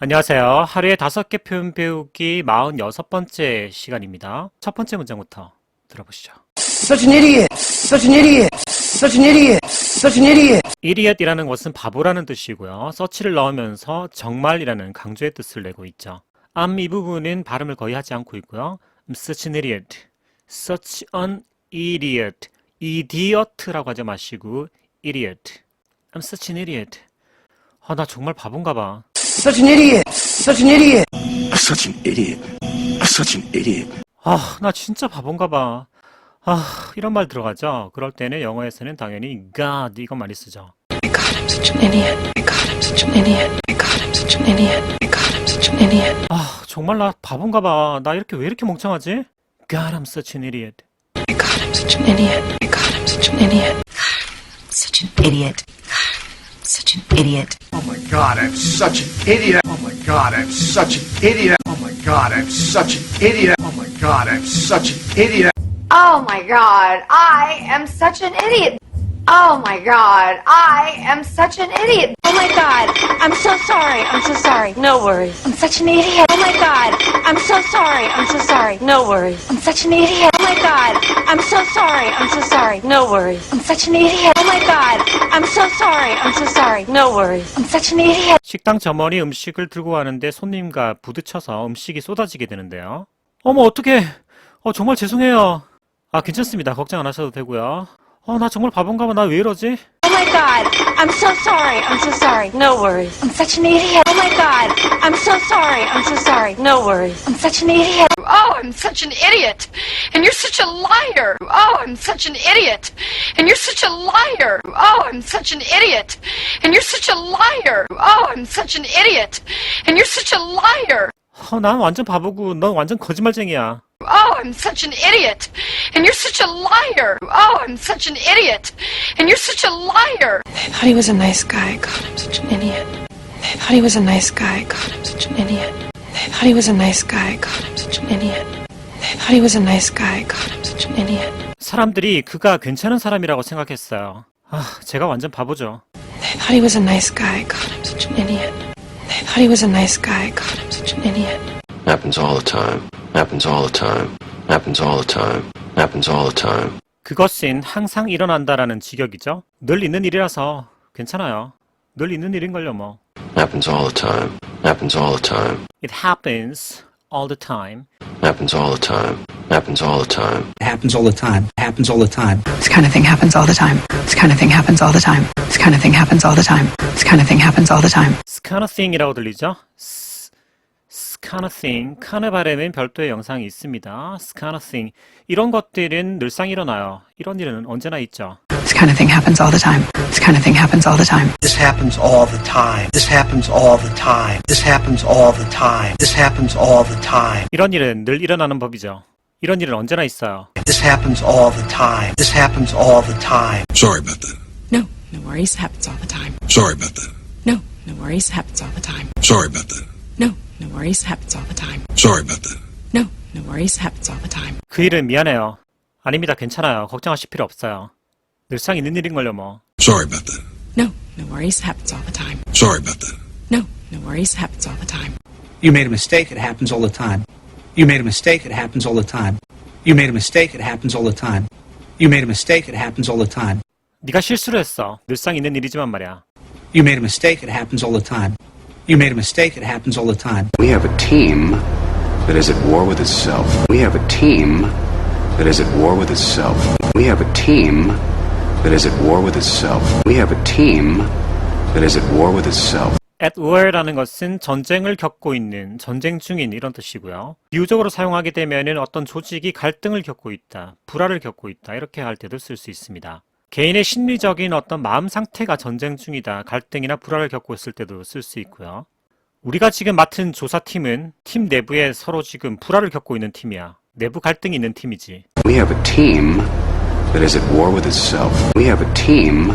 안녕하세요. 하루에 다섯 개 표현 배우기 46번째 시간입니다. 첫 번째 문장부터 들어보시죠. Such an idiot! Such an idiot! Such an idiot! Such an idiot! idiot이라는 것은 바보라는 뜻이고요. 서치를 넣으면서 정말이라는 강조의 뜻을 내고 있죠. 암 이 부분은 발음을 거의 하지 않고 있고요. Such an idiot. such an idiot. idiot라고 하지 마시고 idiot. I'm such an idiot. 아, 나 정말 바본가 봐. Such an idiot! Such an idiot! Such an idiot. Such an idiot. 아, 나 진짜 바본가 봐. 아, 이런 말 들어가죠? 그럴 때는 영어에서는 당연히 God 이거 많이 쓰죠. My God, I'm such an idiot. My God, I'm such an idiot. My God, I'm such an idiot. My God, I'm such an idiot. 아, 정말 나 바본가 봐. 나 이렇게 왜 이렇게 멍청하지? God, I'm such an idiot. My God, I'm such an idiot. My God, I'm such an idiot. Such an idiot. Such an idiot. Oh my god, I'm such an idiot. Oh my god, I'm such an idiot. Oh my god, I'm such an idiot. Oh my god, I'm such an idiot. Oh my god, I am such an idiot. Oh my god, I am such an idiot. Oh my god, I'm so sorry. I'm so sorry. No worries. I'm such an idiot. Oh my god, I'm so sorry. I'm so sorry. No worries. I'm such an idiot. Oh my god, I'm so sorry. I'm so sorry. No worries. I'm such an idiot. Oh my god, I'm so sorry. I'm so sorry. No worries. I'm such an idiot. 식당 점원이 음식을 들고 가는데 손님과 부딪혀서 음식이 쏟아지게 되는데요. 어머, 어떡해. 어, 정말 죄송해요. 아, 괜찮습니다. 걱정 안 하셔도 되고요. 어, 나 정말 바본가 봐. 나 왜 이러지? Oh my god, I'm so sorry. I'm so sorry. No worries. I'm such an idiot. Oh my god, I'm so sorry. I'm so sorry. No worries. I'm such an idiot. Oh, I'm such an idiot. And you're such a liar. Oh, I'm such an idiot. And you're such a liar. Oh, I'm such an idiot. And you're such a liar. Oh, I'm such an idiot. And you're such a liar. 어, 난 완전 바보고 넌 완전 거짓말쟁이야. Oh, I'm such an idiot. And you're such a liar. Oh, I'm such an idiot. And you're such a liar. They thought he was a nice guy. God, I'm such an idiot. They thought he was a nice guy. God, I'm such an idiot. They thought he was a nice guy. God, I'm such an idiot. They thought he was a nice guy. God, I'm such an idiot. 사람들이 그가 괜찮은 사람이라고 생각했어요. 아, 제가 완전 바보죠. They thought he was a nice guy. God, I'm such an idiot. They thought he was a nice guy. God, I'm an idiot. Happens all the time. Happens all the time. Happens all the time. Happens all the time. 그것은 항상 일어난다라는 직역이죠. 늘 있는 일이라서 괜찮아요. 늘 있는 일인걸요, 뭐. Happens all the time. Happens all the time. It happens all the time. Happens all the time. Happens all the time. It happens all the time. Happens all the time. This kind of thing happens all the time. This kind of thing happens all the time. This kind of thing happens all the time. This kind of thing happens all the time. This kind of thing이라고 들리죠? S, this kind of thing. 칸의 발음은 별도의 영상이 있습니다. This kind of thing. 이런 것들은 늘상 일어나요. 이런 일은 언제나 있죠. This kind of thing happens all the time. This kind of thing happens all the time. This happens all the time. This happens all the time. This happens all the time. This happens all the time. 이런 일은 늘 일어나는 법이죠. 이런 일은 언제나 있어요. This happens all the time. This happens all the time. Sorry about that. No, no worries. Happens all the time. Sorry about that. No, no worries. Happens all the time. Sorry about that. No, no worries. Happens all the time. Sorry about that. No, no worries. Happens all the time. 그 일은 미안해요. 아닙니다. 괜찮아요. 걱정하실 필요 없어요. 늘상 있는 일인걸요, 뭐. Sorry about that. No, no worries. Happens all the time. Sorry about that. No, no worries. Happens all the time. You made a mistake. It happens all the time. You made a mistake. It happens all the time. You made a mistake. It happens all the time. You made a mistake. It happens all the time. 네가 실수를 했어. 늘상 있는 일이지만 말이야. You made a mistake. It happens all the time. You made a mistake. It happens all the time. We have a team that is at war with itself. We have a team that is at war with itself. We have a team that is at war with itself. We have a team that is at war with itself. at war라는 것은 전쟁을 겪고 있는, 전쟁 중인 이런 뜻이고요. 비유적으로 사용하게 되면은 어떤 조직이 갈등을 겪고 있다, 불화를 겪고 있다 이렇게 할 때도 쓸 수 있습니다. 개인의 심리적인 어떤 마음 상태가 전쟁 중이다, 갈등이나 불화를 겪고 있을 때도 쓸 수 있고요. 우리가 지금 맡은 조사팀은 팀 내부에 서로 지금 불화를 겪고 있는 팀이야. 내부 갈등이 있는 팀이지. We have a team that is at war with itself. We have a team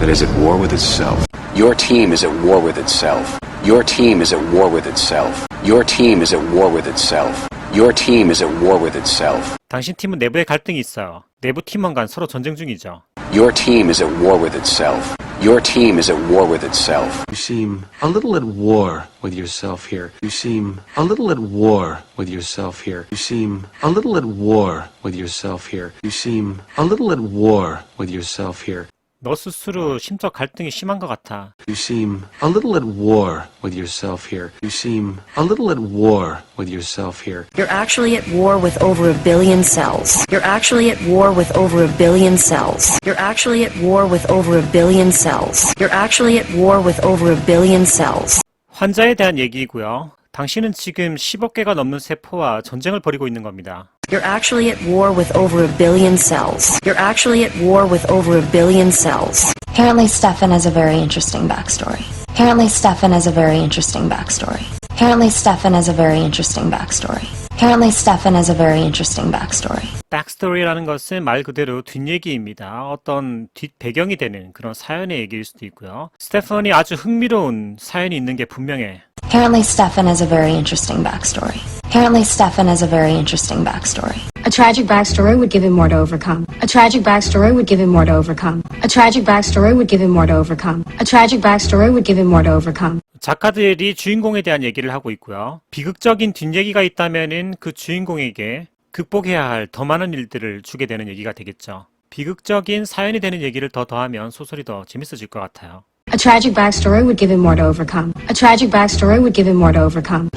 that is at war with itself. Your team is at war with itself. Your team is at war with itself. Your team is at war with itself. Your team is at war with itself. 당신 팀은 내부에 갈등이 있어요. 내부 팀원 간 서로 전쟁 중이죠. Your team is at war with itself. Your team is at war with itself. You seem a little at war with yourself here. You seem a little at war with yourself here. You seem a little at war with yourself here. You seem a little at war with yourself here. 너 스스로 심적 갈등이 심한 것 같아. You seem a little at war with yourself here. You seem a little at war with yourself here. You're actually at war with over a billion cells. You're actually at war with over a billion cells. You're actually at war with over a billion cells. You're actually at war with over a billion cells. 환자에 대한 얘기이고요. 당신은 지금 10억 개가 넘는 세포와 전쟁을 벌이고 있는 겁니다. You're actually at war with over a billion cells. You're actually at war with over a billion cells. Apparently, Stefan has a very interesting backstory. Apparently, Stefan has a very interesting backstory. Apparently, Stefan has a very interesting backstory. Apparently, Stefan has a very interesting backstory. 백스토리라는 것은 말 그대로 뒷얘기입니다. 어떤 뒷 배경이 되는 그런 사연의 얘기일 수도 있고요. 스테펀이 아주 흥미로운 사연이 있는 게 분명해. Apparently, Stefan has a very interesting backstory. Apparently, Stefan has a very interesting backstory. A tragic backstory would give him more to overcome. A tragic backstory would give him more to overcome. A tragic backstory would give him more to overcome. A tragic backstory would give him more to overcome. 작가들이 주인공에 대한 얘기를 하고 있고요. 비극적인 뒷얘기가 있다면은 그 주인공에게 극복해야 할 더 많은 일들을 주게 되는 얘기가 되겠죠. 비극적인 사연이 되는 얘기를 더 더하면 소설이 더 재밌어질 것 같아요. A tragic backstory would give him more to overcome. A tragic backstory would give him more to overcome.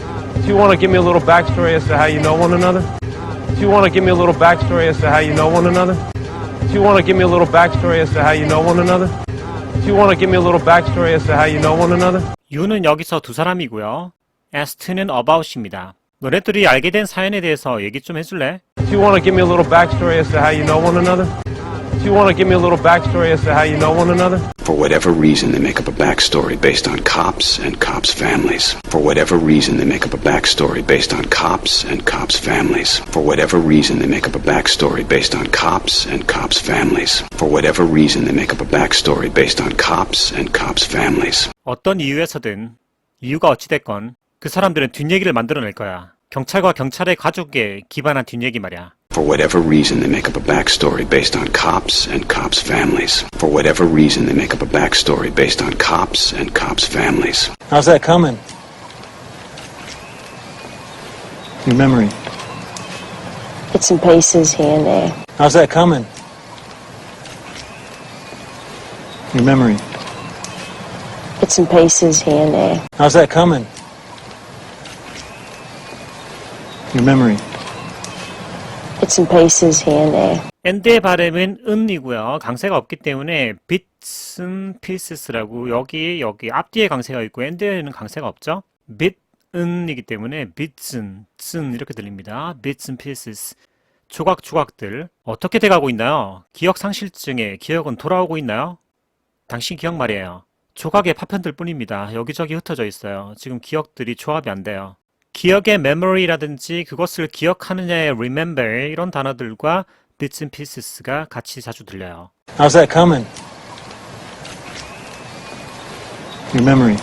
Do you want to give me a little backstory as to how you know one another? Do you want to give me a little backstory as to how you know one another? Do you want to give me a little backstory as to how you know one another? Do you want to give me a little backstory as to how you know one another? 유는 여기서 두 사람이고요. 에스트는 어바웃입니다. 너네들이 알게 된 사연에 대해서 얘기 좀 해줄래? Do you want to give me a little backstory as to how you know one another? Do you want to give me a little backstory as to how you know one another? For whatever reason, they make up a backstory based on cops and cops' families. For whatever reason, they make up a backstory based on cops and cops' families. For whatever reason, they make up a backstory based on cops and cops' families. For whatever reason, they make up a backstory based on cops and cops' families. 어떤 이유에서든 이유가 어찌됐건 그 사람들은 뒷얘기를 만들어낼 거야. 경찰과 경찰의 가족에 기반한 뒷얘기 말이야. For whatever reason, they make up a backstory based on cops and cops' families. For whatever reason, they make up a backstory based on cops and cops' families. How's that coming? Your memory. Bits and pieces here and there. How's that coming? Your memory. Bits and pieces here and there. How's that coming? Your memory. Bits and pieces here and there. 엔드의 발음은 은이고요. 강세가 없기 때문에 bits and pieces라고 여기 여기 앞뒤에 강세가 있고 엔드에는 강세가 없죠. bit 은이기 때문에 bits and 슨 이렇게 들립니다. bits and pieces 조각 조각들 어떻게 돼가고 있나요? 기억 상실증에 기억은 돌아오고 있나요? 당신 기억 말이에요. 조각의 파편들 뿐입니다. 여기저기 흩어져 있어요. 지금 기억들이 조합이 안 돼요. 기억의 memory라든지 그것을 기억하느냐의 remember 이런 단어들과 bits and pieces가 같이 자주 들려요. How's that coming? Your memory.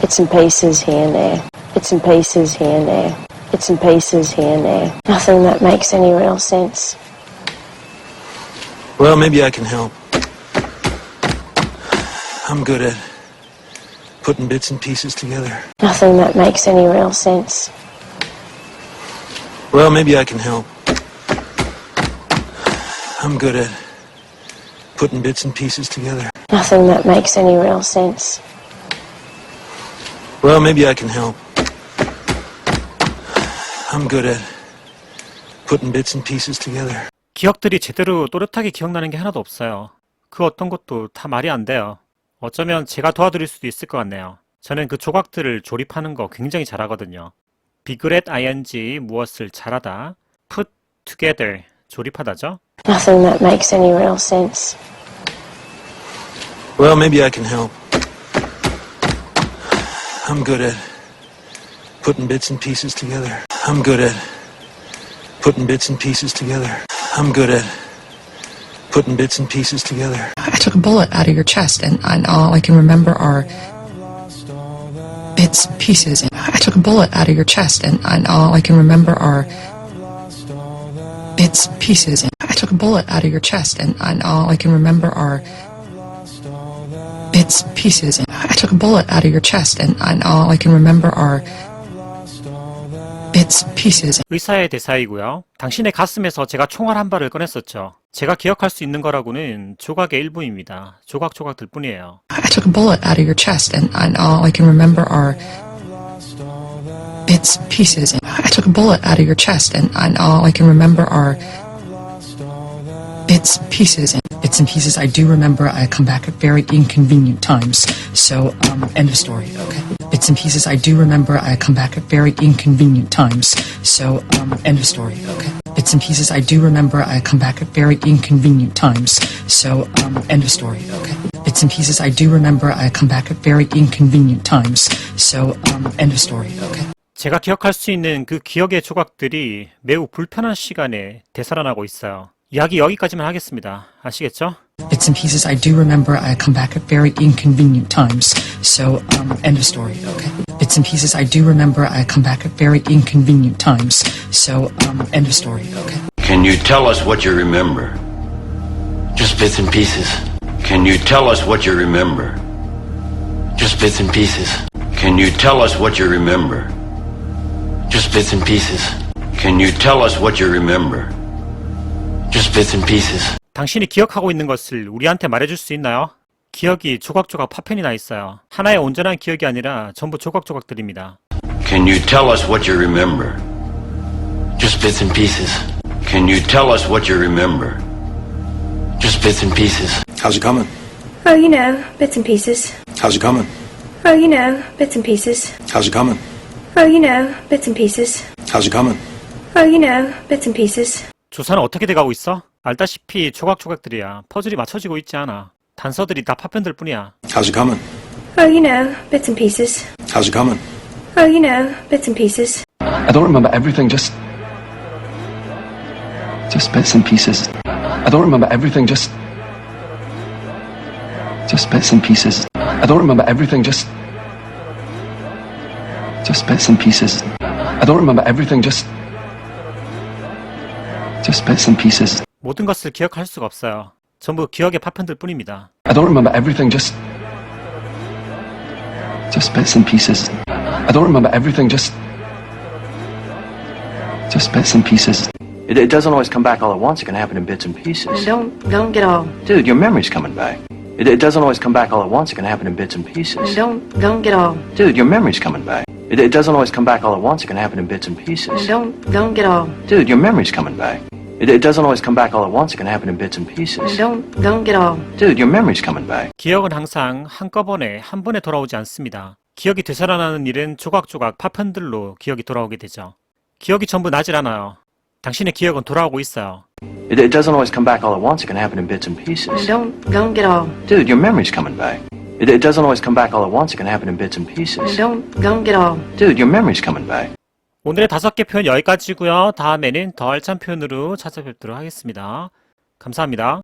Bits and pieces here and there. Bits and pieces here and there. Bits and pieces here and there. Nothing that makes any real sense. Well, maybe I can help. I'm good at putting bits and pieces together. Nothing that makes any real sense. Well, maybe I can help. I'm good at putting bits and pieces together. Nothing that makes any real sense. Well, maybe I can help. I'm good at putting bits and pieces together. 기억들이 제대로 또렷하게 기억나는 게 하나도 없어요. 그 어떤 것도 다 말이 안 돼요. 어쩌면 제가 도와드릴 수도 있을 것 같네요. 저는 그 조각들을 조립하는 거 굉장히 잘하거든요. 비그렛 ing 무엇을 잘하다. put together 조립하다죠. Nothing that makes any real sense. Well, maybe I can help. I'm good at putting bits and pieces together. I'm good at putting bits and pieces together. I'm good at putting bits and pieces together. I took a bullet out of your chest, and, and all I can remember are bits and pieces. I took a bullet out of your chest, and, and all I can remember are bits and pieces. I took a bullet out of your chest, and, and all I can remember are bits and pieces. I took a bullet out of your chest, and, and all I can remember are bits and pieces. 의사의 대사이고요. 당신의 가슴에서 제가 총알 한 발을 꺼냈었죠. 제가 기억할 수 있는 거라고는 조각의 일부입니다. 조각조각들 뿐이에요. I took a bullet out of your chest, and, and all I can remember are bits and pieces. And I took a bullet out of your chest, and, and all I can remember are bits and pieces. And bits and pieces. I do remember I come back at very inconvenient times. So, um, end of story. Okay. Bits and pieces. I do remember I come back at very inconvenient times. So, um, end of story. Okay. Bits and pieces. I do remember I come back at very inconvenient times. So, um, end of story. Okay. Bits and pieces. I do remember I come back at very inconvenient times. So, um, end of story. Okay. 제가 기억할 수 있는 그 기억의 조각들이 매우 불편한 시간에 되살아나고 있어요. 이야기 여기까지만 하겠습니다. 아시겠죠? Bits and pieces. I do remember I come back at very inconvenient times. So, um, end of story. Okay. Bits and pieces. I do remember I come back at very inconvenient times. So, um, end of story. Okay. Can you tell us what you remember? Just bits and pieces. Can you tell us what you remember? Just bits and pieces. Can you tell us what you remember? Just bits and pieces. Can you tell us what you remember? Just bits and pieces. 당신이 기억하고 있는 것을 우리한테 말해줄 수 있나요? 기억이 조각조각 파편이 나 있어요. 하나의 온전한 기억이 아니라 전부 조각조각들입니다. Can you tell us what you remember? Just bits and pieces. Can you tell us what you remember? Just bits and pieces. How's it coming? Oh, you know, bits and pieces. How's it coming? Oh, you know, bits and pieces. How's it coming? Oh, you know, bits and pieces. How's it coming? Oh, you know, bits and pieces. 조사는 어떻게 돼가고 있어? 알다시피 조각조각들이야. 퍼즐이 맞춰지고 있지 않아. 단서들이 다 파편들 뿐이야. How's it coming? Oh, you know, bits and pieces. How's it coming? Oh, you know, bits and pieces. I don't remember everything, just. Just bits and pieces. I don't remember everything, just. Just bits and pieces. I don't remember everything, just. Just bits and pieces. I don't remember everything, just. Just bits and pieces. 모든 것을 기억할 수가 없어요. 전부 기억의 파편들 뿐입니다. I don't remember everything, just. Just bits and pieces. I don't remember everything, just. Just bits and pieces. It, it doesn't always come back all at once. It can happen in bits and pieces. Don't, don't get all, Dude, your memory's coming back. It, it doesn't always come back all at once. It can happen in bits and pieces. don't, don't get all, Dude, your memory's coming back. It, it doesn't always come back all at once. It can happen in bits and pieces. don't, don't get all, Dude, your memory's coming back. It, it doesn't always come back all at once. It can happen in bits and pieces. don't, don't get all. Dude, your memory's coming back. 기억은 항상 한꺼번에 한 번에 돌아오지 않습니다. 기억이 되살아나는 일은 조각조각 파편들로 기억이 돌아오게 되죠. 기억이 전부 나질 않아요. 당신의 기억은 돌아오고 있어요. It, it doesn't always come back all at once. It can happen in bits and pieces. don't, don't get all, Dude, your memory's coming back. It, it doesn't always come back all at once. It can happen in bits and pieces. don't, don't get all. Dude, your memory's coming back. 오늘의 다섯 개 표현 여기까지고요. 다음에는 더 알찬 표현으로 찾아뵙도록 하겠습니다. 감사합니다.